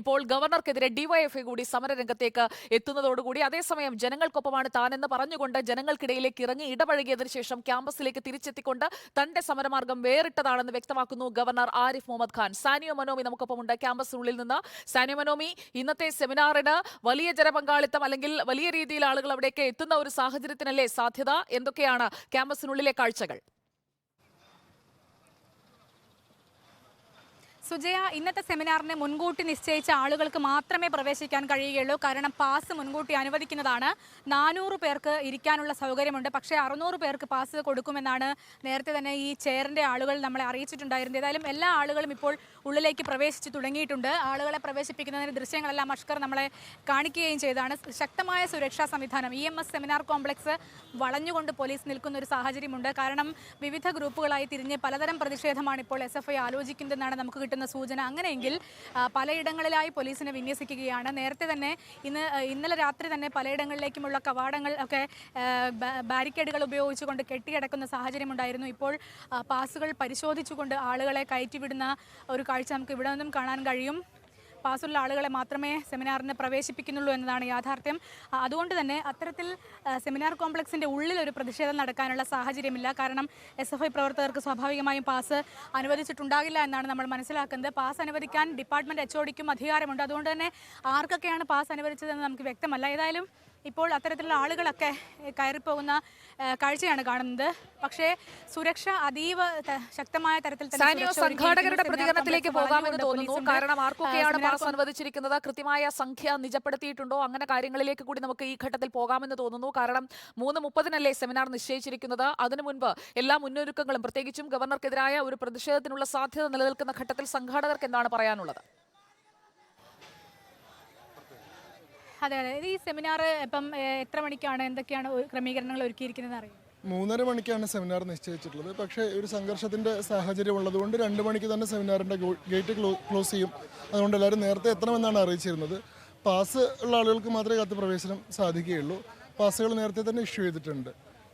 ഇപ്പോൾ ഗവർണർക്കെതിരെ ഡിവൈഎഫ്ഐ കൂടി സമരരംഗത്തേക്ക് എത്തുന്നതോടുകൂടി അതേസമയം ജനങ്ങൾക്കൊപ്പമാണ് താനെന്ന് പറഞ്ഞുകൊണ്ട് ജനങ്ങൾക്കിടയിലേക്ക് ഇറങ്ങി ഇടപഴകിയതിനു ശേഷം ക്യാമ്പസിലേക്ക് തിരിച്ചെത്തിക്കൊണ്ട് തന്റെ സമരമാർഗം വേറിട്ടതാണെന്ന് വ്യക്തമാക്കുന്നു ഗവർണർ ആരിഫ് മുഹമ്മദ് ഖാൻ. സാനിയോ മനോമി നമുക്കൊപ്പമുണ്ട്. ക്യാമ്പസിനുള്ളിൽ നിന്ന് സാനിയോ മനോമി ഇന്നത്തെ സെമിനാറിന് വലിയ ജനപങ്കാളിത്തം അല്ലെങ്കിൽ വലിയ രീതിയിൽ ആളുകൾ അവിടേക്ക് എത്തുന്ന ഒരു സാഹചര്യത്തിനല്ലേ സാധ്യത? എന്തൊക്കെയാണ് ക്യാമ്പസിനുള്ളിലെ കാഴ്ചകൾ? സുജയ ഇന്നത്തെ സെമിനാറിന് മുൻകൂട്ടി നിശ്ചയിച്ച ആളുകൾക്ക് മാത്രമേ പ്രവേശിക്കാൻ കഴിയുകയുള്ളൂ. കാരണം പാസ് മുൻകൂട്ടി അനുവദിക്കുന്നതാണ്. നാനൂറ് പേർക്ക് ഇരിക്കാനുള്ള സൗകര്യമുണ്ട്. പക്ഷേ അറുന്നൂറ് പേർക്ക് പാസ് കൊടുക്കുമെന്നാണ് നേരത്തെ തന്നെ ഈ ചെയറിന്റെ ആളുകൾ നമ്മളെ അറിയിച്ചിട്ടുണ്ടായിരുന്നത്. ഏതായാലും എല്ലാ ആളുകളും ഇപ്പോൾ ഉള്ളിലേക്ക് പ്രവേശിച്ചു തുടങ്ങിയിട്ടുണ്ട്. ആളുകളെ പ്രവേശിപ്പിക്കുന്നതിന് ദൃശ്യങ്ങളെല്ലാം അഷ്കർ നമ്മളെ കാണിക്കുകയും ചെയ്താണ് ശക്തമായ സുരക്ഷാ സംവിധാനം ഇ സെമിനാർ കോംപ്ലക്സ് വളഞ്ഞുകൊണ്ട് പോലീസ് നിൽക്കുന്ന ഒരു സാഹചര്യമുണ്ട്. കാരണം വിവിധ ഗ്രൂപ്പുകളായി തിരിഞ്ഞ് പലതരം പ്രതിഷേധമാണ് ഇപ്പോൾ എസ് എഫ് ഐ ആലോചിക്കുന്നതെന്നാണ് നമുക്ക് കിട്ടുന്ന സൂചന അങ്ങനെയെങ്കിൽ പലയിടങ്ങളിലായി പോലീസിനെ വിന്യസിക്കുകയാണ്. നേരത്തെ തന്നെ ഇന്ന് ഇന്നലെ രാത്രി തന്നെ പലയിടങ്ങളിലേക്കുമുള്ള കവാടങ്ങൾ ഒക്കെ ബാരിക്കേഡുകൾ ഉപയോഗിച്ചുകൊണ്ട് കെട്ടിയടക്കുന്ന സാഹചര്യമുണ്ടായിരുന്നു. ഇപ്പോൾ പാസുകൾ പരിശോധിച്ചുകൊണ്ട് ആളുകളെ കയറ്റിവിടുന്ന ഒരു കാഴ്ച നമുക്ക് ഇവിടെ നിന്നും കാണാൻ കഴിയും. പാസ്സുള്ള ആളുകളെ മാത്രമേ സെമിനാറിന് പ്രവേശിപ്പിക്കുന്നുള്ളൂ എന്നതാണ് യാഥാർത്ഥ്യം. അതുകൊണ്ട് തന്നെ അത്തരത്തിൽ സെമിനാർ കോംപ്ലക്സിന്റെ ഉള്ളിൽ ഒരു പ്രതിഷേധം നടക്കാനുള്ള സാഹചര്യമില്ല. കാരണം എസ് എഫ് ഐ പ്രവർത്തകർക്ക് സ്വാഭാവികമായും പാസ് അനുവദിച്ചിട്ടുണ്ടാകില്ല എന്നാണ് നമ്മൾ മനസ്സിലാക്കുന്നത്. പാസ് അനുവദിക്കാൻ ഡിപ്പാർട്ട്മെന്റ് എച്ച് ഒടിക്കും അധികാരമുണ്ട്. അതുകൊണ്ട് തന്നെ ആർക്കൊക്കെയാണ് പാസ് അനുവദിച്ചതെന്ന് നമുക്ക് വ്യക്തമല്ല. ഏതായാലും ഇപ്പോൾ അത്തരത്തിലുള്ള ആളുകളൊക്കെ കയറിപ്പോകുന്ന കാഴ്ചയാണ് കാണുന്നത്. പക്ഷേ സുരക്ഷ അതീവ ശക്തമായ തരത്തിൽ. സംഘാടകരുടെ പ്രതികരണത്തിലേക്ക് പോകാമെന്ന് തോന്നുന്നു. കാരണം ആർക്കൊക്കെയാണ് പാസ് അനുവദിച്ചിരിക്കുന്നത്? കൃത്യമായ സംഖ്യ നിജപ്പെടുത്തിയിട്ടുണ്ടോ? അങ്ങനെ കാര്യങ്ങളിലേക്ക് കൂടി നമുക്ക് ഈ ഘട്ടത്തിൽ പോകാമെന്ന് തോന്നുന്നു. കാരണം മൂന്ന് മുപ്പതിനല്ലേ സെമിനാർ നിശ്ചയിച്ചിരിക്കുന്നത്? അതിനു മുൻപ് എല്ലാ മുന്നൊരുക്കങ്ങളും പ്രത്യേകിച്ചും ഗവർണർക്കെതിരായ ഒരു പ്രതിഷേധത്തിനുള്ള സാധ്യത നിലനിൽക്കുന്ന ഘട്ടത്തിൽ സംഘാടകർക്ക് എന്താണ് പറയാനുള്ളത്? അതെ അതെ. ഈ സെമിനാർ ഇപ്പം എത്ര മണിക്കാണ്? എന്തൊക്കെയാണ് ക്രമീകരണങ്ങൾ ഒരുക്കിയിരിക്കുന്നത് അറിയാം മൂന്നര മണിക്കാണ് സെമിനാർ നിശ്ചയിച്ചിട്ടുള്ളത്. പക്ഷേ ഒരു സംഘർഷത്തിന്റെ സാഹചര്യം ഉള്ളതുകൊണ്ട് രണ്ട് മണിക്ക് തന്നെ സെമിനാറിന്റെ ഗേറ്റ് ക്ലോസ് ചെയ്യും. അതുകൊണ്ട് എല്ലാവരും നേരത്തെ എത്തണമെന്നാണ് അറിയിച്ചിരുന്നത്. പാസ് ഉള്ള ആളുകൾക്ക് മാത്രമേ കത്ത് പ്രവേശനം സാധിക്കുകയുള്ളൂ. പാസ്സുകൾ നേരത്തെ തന്നെ ഇഷ്യൂ ചെയ്തിട്ടുണ്ട്.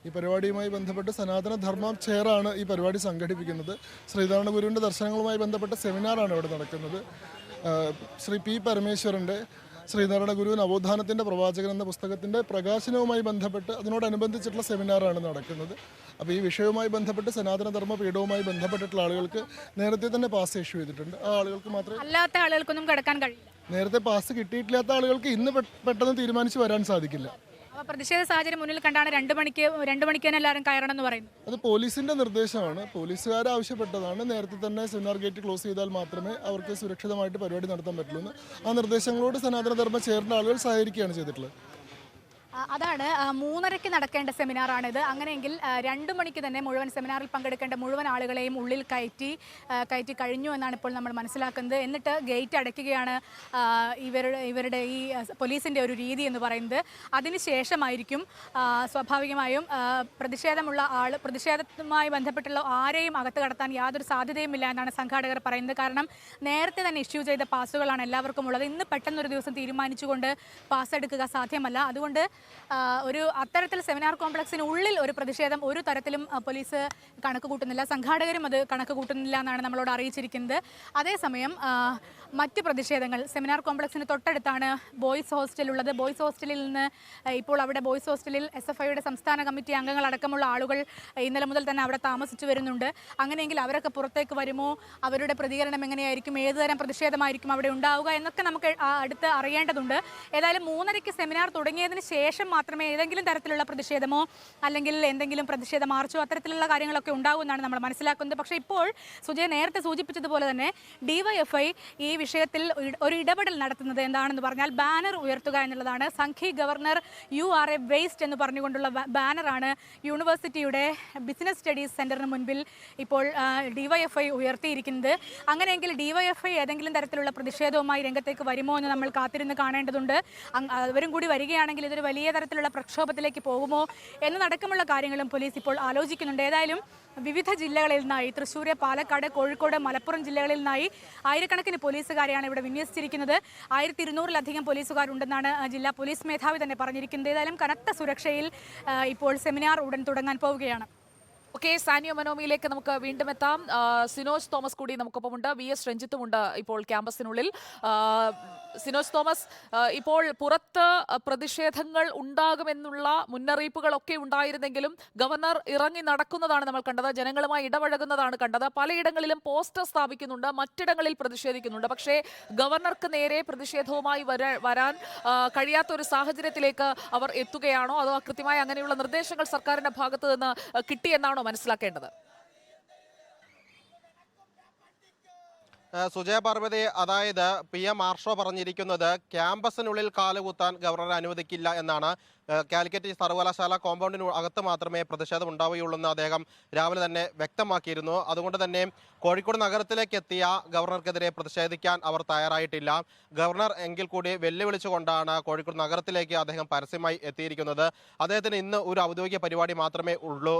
ഈ പരിപാടിയുമായി ബന്ധപ്പെട്ട് സനാതന ധർമ്മം ചെയറാണ് ഈ പരിപാടി സംഘടിപ്പിക്കുന്നത്. ശ്രീധാരണ ഗുരുവിന്റെ ദർശനങ്ങളുമായി ബന്ധപ്പെട്ട സെമിനാറാണ് ഇവിടെ നടക്കുന്നത്. ശ്രീ പി പരമേശ്വരന്റെ ശ്രീനാരായണ ഗുരു നവോത്ഥാനത്തിന്റെ പ്രവാചകൻ എന്ന പുസ്തകത്തിന്റെ പ്രകാശനവുമായി ബന്ധപ്പെട്ട് അതിനോടനുബന്ധിച്ചിട്ടുള്ള സെമിനാറാണ് നടക്കുന്നത്. അപ്പോൾ ഈ വിഷയവുമായി ബന്ധപ്പെട്ട് സനാതനധർമ്മ പീഠവുമായി ബന്ധപ്പെട്ടിട്ടുള്ള ആളുകൾക്ക് നേരത്തെ തന്നെ പാസ് ഇഷ്യൂ ചെയ്തിട്ടുണ്ട്. ആ ആളുകൾക്ക് മാത്രമേ അല്ലാത്ത ആളുകൾക്കൊന്നും കിടക്കാൻ കഴിയില്ല. നേരത്തെ പാസ് കിട്ടിയിട്ടില്ലാത്ത ആളുകൾക്ക് ഇന്ന് പെട്ടെന്ന് തീരുമാനിച്ച് വരാൻ സാധിക്കില്ല. അപ്പോൾ പ്രതിഷേധ സാഹചര്യം മുന്നിൽ കണ്ടാണ് രണ്ട് മണിക്ക് രണ്ട് മണിക്ക് തന്നെ എല്ലാവരും കയറണം എന്ന് പറയുന്നത്. അത് പോലീസിന്റെ നിർദ്ദേശമാണ്. പോലീസുകാർ ആവശ്യപ്പെട്ടതാണ്. നേരത്തെ തന്നെ സെമിനാർ ഗേറ്റ് ക്ലോസ് ചെയ്താൽ മാത്രമേ അവർക്ക് സുരക്ഷിതമായിട്ട് പരിപാടി നടത്താൻ പറ്റുള്ളൂ ആ നിർദ്ദേശങ്ങളോട് സനാതനധർമ്മ ചേർന്ന ആളുകൾ സഹകരിക്കുകയാണ് ചെയ്തിട്ടുള്ളത്. അതാണ് മൂന്നരയ്ക്ക് നടക്കേണ്ട സെമിനാറാണിത്. അങ്ങനെയെങ്കിൽ രണ്ട് മണിക്ക് തന്നെ മുഴുവൻ സെമിനാറിൽ പങ്കെടുക്കേണ്ട മുഴുവൻ ആളുകളെയും ഉള്ളിൽ കയറ്റി കയറ്റി കഴിഞ്ഞു എന്നാണ് ഇപ്പോൾ നമ്മൾ മനസ്സിലാക്കുന്നത്. എന്നിട്ട് ഗേറ്റ് അടയ്ക്കുകയാണ് ഇവരുടെ ഇവരുടെ ഈ പോലീസിന്റെ ഒരു രീതി എന്ന് പറയുന്നത്. അതിനുശേഷമായിരിക്കും ശേഷമായിരിക്കും സ്വാഭാവികമായും പ്രതിഷേധമുള്ള ആൾ പ്രതിഷേധവുമായി ബന്ധപ്പെട്ടുള്ള ആരെയും അകത്ത് കടത്താൻ യാതൊരു സാധ്യതയുമില്ല എന്നാണ് സംഘാടകർ പറയുന്നത്. കാരണം നേരത്തെ തന്നെ ഇഷ്യൂ ചെയ്ത പാസ്സുകളാണ് എല്ലാവർക്കും ഉള്ളത്. ഇന്ന് പെട്ടെന്നൊരു ദിവസം തീരുമാനിച്ചുകൊണ്ട് പാസ് എടുക്കുക സാധ്യമല്ല. അതുകൊണ്ട് ഒരു അത്തരത്തിൽ സെമിനാർ കോംപ്ലക്സിന് ഉള്ളിൽ ഒരു പ്രതിഷേധം ഒരു തരത്തിലും പോലീസ് കണക്ക് കൂട്ടുന്നില്ല. സംഘാടകരും അത് കണക്ക് കൂട്ടുന്നില്ല എന്നാണ് നമ്മളോട് അറിയിച്ചിരിക്കുന്നത്. അതേസമയം മറ്റ് പ്രതിഷേധങ്ങൾ. സെമിനാർ കോംപ്ലക്സിന് തൊട്ടടുത്താണ് ബോയ്സ് ഹോസ്റ്റൽ ഉള്ളത്. ബോയ്സ് ഹോസ്റ്റലിൽ നിന്ന് ഇപ്പോൾ അവിടെ ബോയ്സ് ഹോസ്റ്റലിൽ എസ് എഫ് ഐയുടെ സംസ്ഥാന കമ്മിറ്റി അംഗങ്ങളടക്കമുള്ള ആളുകൾ ഇന്നലെ മുതൽ തന്നെ അവിടെ താമസിച്ചു വരുന്നുണ്ട്. അങ്ങനെയെങ്കിൽ അവരൊക്കെ പുറത്തേക്ക് വരുമോ? അവരുടെ പ്രതികരണം എങ്ങനെയായിരിക്കും? ഏതുതരം പ്രതിഷേധമായിരിക്കും അവിടെ ഉണ്ടാവുക? എന്നൊക്കെ നമുക്ക് അടുത്ത് അറിയേണ്ടതുണ്ട്. ഏതായാലും മൂന്നരയ്ക്ക് സെമിനാർ തുടങ്ങിയതിന് ശേഷം മാത്രമേ ഏതെങ്കിലും തരത്തിലുള്ള പ്രതിഷേധമോ അല്ലെങ്കിൽ എന്തെങ്കിലും പ്രതിഷേധ മാർച്ചോ അത്തരത്തിലുള്ള കാര്യങ്ങളൊക്കെ ഉണ്ടാകുമെന്നാണ് നമ്മൾ മനസ്സിലാക്കുന്നത്. പക്ഷേ ഇപ്പോൾ സുജയ നേരത്തെ സൂചിപ്പിച്ചതുപോലെ തന്നെ ഡിവൈഎഫ്ഐ ഈ വിഷയത്തിൽ ഒരു ഇടപെടൽ നടത്തുന്നത് എന്താണെന്ന് പറഞ്ഞാൽ ബാനർ ഉയർത്തുക എന്നുള്ളതാണ്. Sanghi governor you are a waste എന്ന് പറഞ്ഞുകൊണ്ടുള്ള ബാനറാണ് യൂണിവേഴ്സിറ്റിയുടെ ബിസിനസ് സ്റ്റഡീസ് സെന്ററിന് മുൻപിൽ ഇപ്പോൾ ഡിവൈഎഫ്ഐ ഉയർത്തിയിരിക്കുന്നത്. അങ്ങനെയെങ്കിൽ ഡിവൈഎഫ്ഐ ഏതെങ്കിലും തരത്തിലുള്ള പ്രതിഷേധവുമായി രംഗത്തേക്ക് വരുമോ എന്ന് നമ്മൾ കാത്തിരുന്ന് കാണേണ്ടതുണ്ട്. അവരും കൂടി വരികയാണെങ്കിൽ ഇതൊരു വലിയ തരത്തിലുള്ള പ്രക്ഷോഭത്തിലേക്ക് പോകുമോ എന്നതടക്കമുള്ള കാര്യങ്ങളും പോലീസ് ഇപ്പോൾ ആലോചിക്കുന്നുണ്ട്. ഏതായാലും വിവിധ ജില്ലകളിൽ നിന്നായി തൃശ്ശൂർ പാലക്കാട് കോഴിക്കോട് മലപ്പുറം ജില്ലകളിൽ നിന്നായി ആയിരക്കണക്കിന് പോലീസുകാരെയാണ് ഇവിടെ വിന്യസിച്ചിരിക്കുന്നത്. ആയിരത്തി ഇരുന്നൂറിലധികം പോലീസുകാരുണ്ടെന്നാണ് ജില്ലാ പോലീസ് മേധാവി തന്നെ പറഞ്ഞിരിക്കുന്നത്. ഏതായാലും കനത്ത സുരക്ഷയിൽ ഇപ്പോൾ സെമിനാർ ഉടൻ തുടങ്ങാൻ പോവുകയാണ്. ഓക്കെ സാനിയോ മനോമിയിലേക്ക് നമുക്ക് വീണ്ടും എത്താം. സിനോജ് തോമസ് കൂടി നമുക്കൊപ്പമുണ്ട് വി എസ് രഞ്ജിത്തുമുണ്ട് ഇപ്പോൾ ക്യാമ്പസിനുള്ളിൽ. സിനോജ് തോമസ് ഇപ്പോൾ പുറത്ത് പ്രതിഷേധങ്ങൾ ഉണ്ടാകുമെന്നുള്ള മുന്നറിയിപ്പുകളൊക്കെ ഉണ്ടായിരുന്നെങ്കിലും ഗവർണർ ഇറങ്ങി നടക്കുന്നതാണ് നമ്മൾ കണ്ടത്. ജനങ്ങളുമായി ഇടപഴകുന്നതാണ് കണ്ടത്. പലയിടങ്ങളിലും പോസ്റ്റർ സ്ഥാപിക്കുന്നുണ്ട് മറ്റിടങ്ങളിൽ പ്രതിഷേധിക്കുന്നുണ്ട്. പക്ഷേ ഗവർണർക്ക് നേരെ പ്രതിഷേധവുമായി വരാൻ കഴിയാത്ത ഒരു സാഹചര്യത്തിലേക്ക് അവർ എത്തുകയാണോ? അതോ കൃത്യമായി അങ്ങനെയുള്ള നിർദ്ദേശങ്ങൾ സർക്കാരിന്റെ ഭാഗത്ത് നിന്ന് ആ, കിട്ടിയെന്നാണോ മനസ്സിലാക്കേണ്ടത്? സുജയ പാർവതി അതായത് പി എം ആർഷോ പറഞ്ഞിരിക്കുന്നത് ക്യാമ്പസിനുള്ളിൽ കാലുകുത്താൻ ഗവർണർ അനുവദിക്കില്ല എന്നാണ് കാലിക്കറ്റ് സർവകലാശാല കോമ്പൗണ്ടിന് അകത്ത് മാത്രമേ പ്രതിഷേധം ഉണ്ടാവുകയുള്ളൂ എന്ന് അദ്ദേഹം രാവിലെ തന്നെ വ്യക്തമാക്കിയിരുന്നു. അതുകൊണ്ട് തന്നെ കോഴിക്കോട് നഗരത്തിലേക്ക് എത്തിയ ഗവർണർക്കെതിരെ പ്രതിഷേധിക്കാൻ അവർ തയ്യാറായിട്ടില്ല. ഗവർണർ എങ്കിൽ കൂടി വെല്ലുവിളിച്ചുകൊണ്ടാണ് കോഴിക്കോട് നഗരത്തിലേക്ക് അദ്ദേഹം പരസ്യമായി എത്തിയിരിക്കുന്നത്. അദ്ദേഹത്തിന് ഇന്ന് ഒരു ഔദ്യോഗിക പരിപാടി മാത്രമേ ഉള്ളൂ.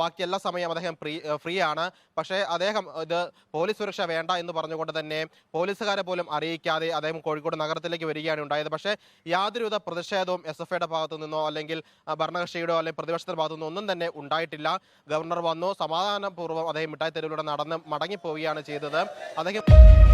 ബാക്കിയെല്ലാ സമയം അദ്ദേഹം ഫ്രീ ഫ്രീ ആണ് പക്ഷേ അദ്ദേഹം ഇത് പോലീസ് സുരക്ഷ വേണ്ട എന്ന് പറഞ്ഞുകൊണ്ട് തന്നെ പോലീസുകാരെ പോലും അറിയിക്കാതെ അദ്ദേഹം കോഴിക്കോട് നഗരത്തിലേക്ക് വരികയാണ് ഉണ്ടായത്. പക്ഷേ യാതൊരുവിധ പ്രതിഷേധവും എസ് എഫ് ഐയുടെ ഭാഗത്തു നിന്നോ അല്ലെങ്കിൽ ഭരണകക്ഷിയുടെയോ അല്ലെങ്കിൽ പ്രതിപക്ഷത്തിന്റെ ഭാഗത്തു നിന്നോ ഒന്നും തന്നെ ഉണ്ടായിട്ടില്ല. ഗവർണർ വന്നു സമാധാനപൂർവം അദ്ദേഹം മിഠായി തെരുവിലൂടെ നടന്ന് മടങ്ങിപ്പോവുകയാണ് ചെയ്തത്. അദ്ദേഹം